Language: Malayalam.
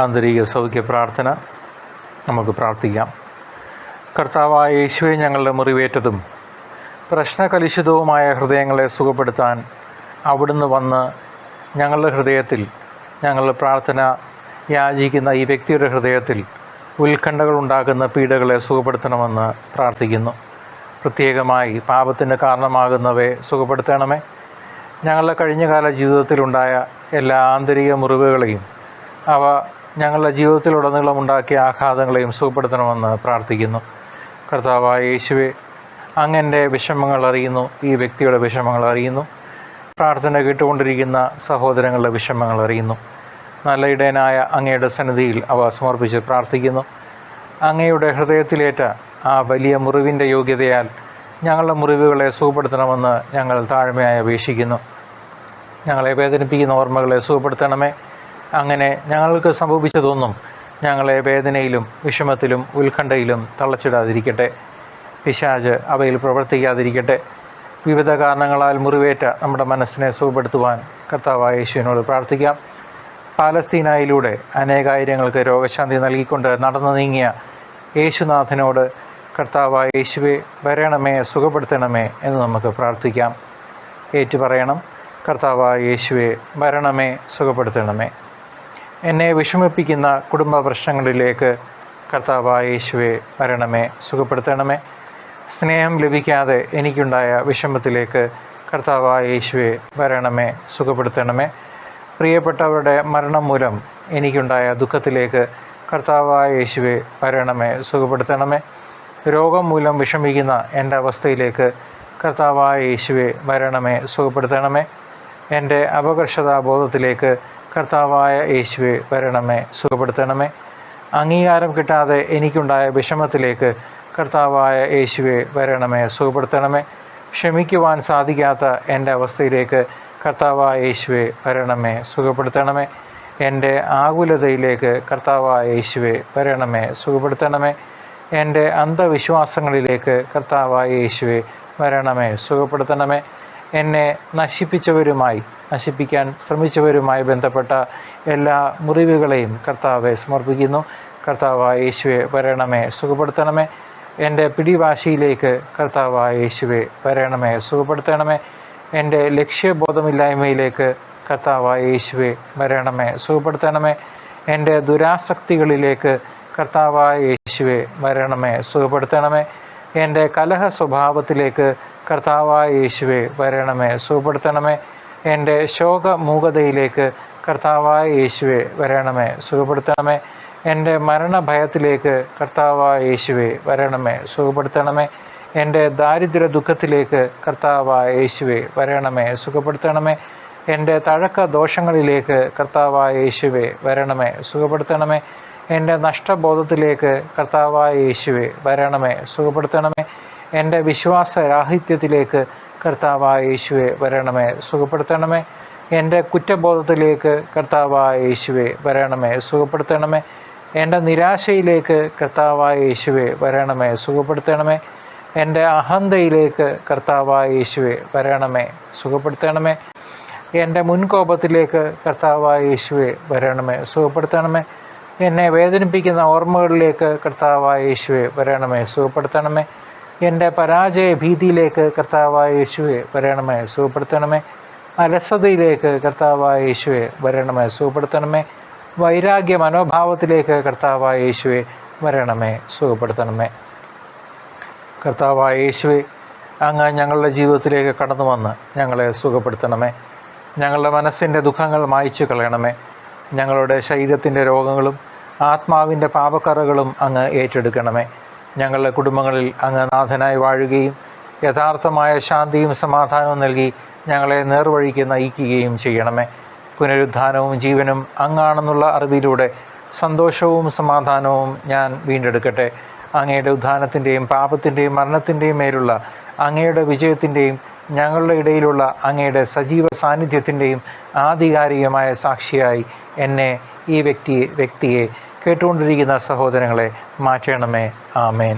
ആന്തരിക സൗഖ്യ പ്രാർത്ഥന നമുക്ക് പ്രാർത്ഥിക്കാം. കർത്താവായ യേശുവെ ഞങ്ങളുടെ മുറിവേറ്റതും പ്രശ്നകലുഷിതവുമായ ഹൃദയങ്ങളെ സുഖപ്പെടുത്താൻ അവിടുന്ന് വന്ന് ഞങ്ങളുടെ ഹൃദയത്തിൽ ഞങ്ങളുടെ പ്രാർത്ഥന യാചിക്കുന്ന ഈ വ്യക്തിയുടെ ഹൃദയത്തിൽ ഉത്കണ്ഠകൾ ഉണ്ടാകുന്ന പീഡകളെ സുഖപ്പെടുത്തണമെന്ന് പ്രാർത്ഥിക്കുന്നു. പ്രത്യേകമായി പാപത്തിന് കാരണമാകുന്നവയെ സുഖപ്പെടുത്തണമേ. ഞങ്ങളുടെ കഴിഞ്ഞകാല ജീവിതത്തിലുണ്ടായ എല്ലാ ആന്തരിക മുറിവുകളെയും അവ ഞങ്ങളുടെ ജീവിതത്തിലുടനീളം ഉണ്ടാക്കിയ ആഘാതങ്ങളെയും സുഖപ്പെടുത്തണമെന്ന് പ്രാർത്ഥിക്കുന്നു. കർത്താവായ യേശുവെ അങ്ങന്റെ വിഷമങ്ങൾ അറിയുന്നു. ഈ വ്യക്തിയുടെ വിഷമങ്ങൾ അറിയുന്നു. പ്രാർത്ഥന കേട്ടുകൊണ്ടിരിക്കുന്ന സഹോദരങ്ങളുടെ വിഷമങ്ങൾ അറിയുന്നു. നല്ല അങ്ങയുടെ സന്നിധിയിൽ അവ സമർപ്പിച്ച് പ്രാർത്ഥിക്കുന്നു. അങ്ങയുടെ ഹൃദയത്തിലേറ്റ ആ വലിയ മുറിവിന്റെ യോഗ്യതയാൽ ഞങ്ങളുടെ മുറിവുകളെ സുഖപ്പെടുത്തണമെന്ന് ഞങ്ങൾ താഴ്മയായി അപേക്ഷിക്കുന്നു. ഞങ്ങളെ വേദനിപ്പിക്കുന്ന ഓർമ്മകളെ സുഖപ്പെടുത്തണമേ. അങ്ങനെ ഞങ്ങൾക്ക് സംഭവിച്ചതൊന്നും ഞങ്ങളെ വേദനയിലും വിഷമത്തിലും ഉത്കണ്ഠയിലും തള്ളച്ചിടാതിരിക്കട്ടെ പിശാജ് അവയിൽ പ്രവർത്തിക്കാതിരിക്കട്ടെ. വിവിധ കാരണങ്ങളാൽ മുറിവേറ്റ നമ്മുടെ മനസ്സിനെ സുഖപ്പെടുത്തുവാൻ കർത്താവായ യേശുവിനോട് പ്രാർത്ഥിക്കാം. പാലസ്തീനായിലൂടെ അനേകായിരങ്ങൾക്ക് രോഗശാന്തി നൽകിക്കൊണ്ട് നടന്നു നീങ്ങിയ യേശുനാഥനോട് കർത്താവായ യേശുവെ വരണമേ സുഖപ്പെടുത്തണമേ എന്ന് നമുക്ക് പ്രാർത്ഥിക്കാം. ഏറ്റുപറയണം കർത്താവായ യേശുവെ വരണമേ സുഖപ്പെടുത്തണമേ. എന്നെ വിഷമിപ്പിക്കുന്ന കുടുംബ പ്രശ്നങ്ങളിലേക്ക് കർത്താവായ യേശുവെ വരണമേ സുഖപ്പെടുത്തണമേ. സ്നേഹം ലഭിക്കാതെ എനിക്കുണ്ടായ വിഷമത്തിലേക്ക് കർത്താവായ യേശുവെ വരണമേ സുഖപ്പെടുത്തണമേ. പ്രിയപ്പെട്ടവരുടെ മരണം മൂലം എനിക്കുണ്ടായ ദുഃഖത്തിലേക്ക് കർത്താവായ യേശുവെ വരണമേ സുഖപ്പെടുത്തണമേ. രോഗം മൂലം വിഷമിക്കുന്ന എന്റെ അവസ്ഥയിലേക്ക് കർത്താവായ യേശുവെ വരണമേ സുഖപ്പെടുത്തണമേ. എന്റെ അപകർഷതാബോധത്തിലേക്ക് കർത്താവായ യേശുവെ വരണമേ സുഖപ്പെടുത്തണമേ. അംഗീകാരം കിട്ടാതെ എനിക്കുണ്ടായ വിഷമത്തിലേക്ക് കർത്താവായ യേശുവെ വരണമേ സുഖപ്പെടുത്തണമേ. ക്ഷമിക്കുവാൻ സാധിക്കാത്ത എന്റെ അവസ്ഥയിലേക്ക് കർത്താവായ യേശുവെ വരണമേ സുഖപ്പെടുത്തണമേ. എന്റെ ആകുലതയിലേക്ക് കർത്താവായ യേശുവെ വരണമേ സുഖപ്പെടുത്തണമേ. എന്റെ അന്ധവിശ്വാസങ്ങളിലേക്ക് കർത്താവായ യേശുവെ വരണമേ സുഖപ്പെടുത്തണമേ. എന്നെ നശിപ്പിച്ചവരുമായി നശിപ്പിക്കാൻ ശ്രമിച്ചവരുമായി ബന്ധപ്പെട്ട എല്ലാ മുറിവുകളെയും കർത്താവെ സമർപ്പിക്കുന്നു. കർത്താവായ യേശുവെ വരണമേ സുഖപ്പെടുത്തണമേ. എന്റെ പിടിവാശിയിലേക്ക് കർത്താവായ യേശുവെ വരണമേ സുഖപ്പെടുത്തണമേ. എന്റെ ലക്ഷ്യബോധമില്ലായ്മയിലേക്ക് കർത്താവായ യേശുവെ വരണമേ സുഖപ്പെടുത്തണമേ. എന്റെ ദുരാസക്തികളിലേക്ക് കർത്താവായ യേശുവെ വരണമേ സുഖപ്പെടുത്തണമേ. എന്റെ കലഹ സ്വഭാവത്തിലേക്ക് കർത്താവായ യേശുവെ വരണമേ. സുഖപ്പെടുത്തണമേ. എന്റെ ശോകമൂകതയിലേക്ക് കർത്താവായ യേശുവെ വരണമേ. സുഖപ്പെടുത്തണമേ. എന്റെ മരണഭയത്തിലേക്ക് കർത്താവായ യേശുവെ വരണമേ. സുഖപ്പെടുത്തണമേ. എന്റെ ദാരിദ്ര്യ ദുഃഖത്തിലേക്ക് കർത്താവായ യേശുവെ വരണമേ. സുഖപ്പെടുത്തണമേ. എന്റെ തഴക്ക ദോഷങ്ങളിലേക്ക് കർത്താവായ യേശുവെ വരണമേ. സുഖപ്പെടുത്തണമേ. എന്റെ നഷ്ടബോധത്തിലേക്ക് കർത്താവായ യേശുവെ വരണമേ. സുഖപ്പെടുത്തണമേ. എന്റെ വിശ്വാസ രാഹിത്യത്തിലേക്ക് കർത്താവായ യേശുവെ വരണമേ. സുഖപ്പെടുത്തണമേ. എന്റെ കുറ്റബോധത്തിലേക്ക് കർത്താവായ യേശുവെ വരണമേ. സുഖപ്പെടുത്തണമേ. എന്റെ നിരാശയിലേക്ക് കർത്താവായ യേശുവെ വരണമേ. സുഖപ്പെടുത്തണമേ. എന്റെ അഹന്തയിലേക്ക് കർത്താവായ യേശുവെ വരണമേ. സുഖപ്പെടുത്തണമേ. എന്റെ മുൻകോപത്തിലേക്ക് കർത്താവായ യേശുവെ വരണമേ. സുഖപ്പെടുത്തണമേ. എന്നെ വേദനിപ്പിക്കുന്ന ഓർമ്മകളിലേക്ക് കർത്താവായ യേശുവെ വരണമേ. സുഖപ്പെടുത്തണമേ. എന്റെ പരാജയ ഭീതിയിലേക്ക് കർത്താവായ യേശുവെ വരണമേ സുഖപ്പെടുത്തണമേ. അലസതയിലേക്ക് കർത്താവായ യേശുവെ വരണമേ സുഖപ്പെടുത്തണമേ. വൈരാഗ്യ മനോഭാവത്തിലേക്ക് കർത്താവായ യേശുവെ വരണമേ സുഖപ്പെടുത്തണമേ. കർത്താവായ യേശുവെ അങ്ങ് ഞങ്ങളുടെ ജീവിതത്തിലേക്ക് കടന്നു വന്ന് ഞങ്ങളെ സുഖപ്പെടുത്തണമേ. ഞങ്ങളുടെ മനസ്സിന്റെ ദുഃഖങ്ങൾ മായ്ച്ചു കളയണമേ. ഞങ്ങളുടെ ശരീരത്തിന്റെ രോഗങ്ങളും ആത്മാവിന്റെ പാപക്കറകളും അങ്ങ് ഏറ്റെടുക്കണമേ. ഞങ്ങളുടെ കുടുംബങ്ങളിൽ അങ്ങ് നാഥനായി വാഴുകയും യഥാർത്ഥമായ ശാന്തിയും സമാധാനവും നൽകി ഞങ്ങളെ നേർവഴിക്ക് നയിക്കുകയും ചെയ്യണമേ. പുനരുദ്ധാനവും ജീവനും അങ്ങാണെന്നുള്ള അറിവിലൂടെ സന്തോഷവും സമാധാനവും ഞാൻ വീണ്ടെടുക്കട്ടെ. അങ്ങയുടെ ഉദ്ധാനത്തിന്റെയും പാപത്തിന്റെയും മരണത്തിന്റെയും മേലുള്ള അങ്ങയുടെ വിജയത്തിന്റെയും ഞങ്ങളുടെ ഇടയിലുള്ള അങ്ങയുടെ സജീവ സാന്നിധ്യത്തിന്റെയും ആധികാരികമായ സാക്ഷിയായി എന്നെ ഈ വ്യക്തിയെ വ്യക്തിയെ കേട്ടുകൊണ്ടിരിക്കുന്ന സഹോദരങ്ങളെ മാറ്റണമേ. ആമേൻ.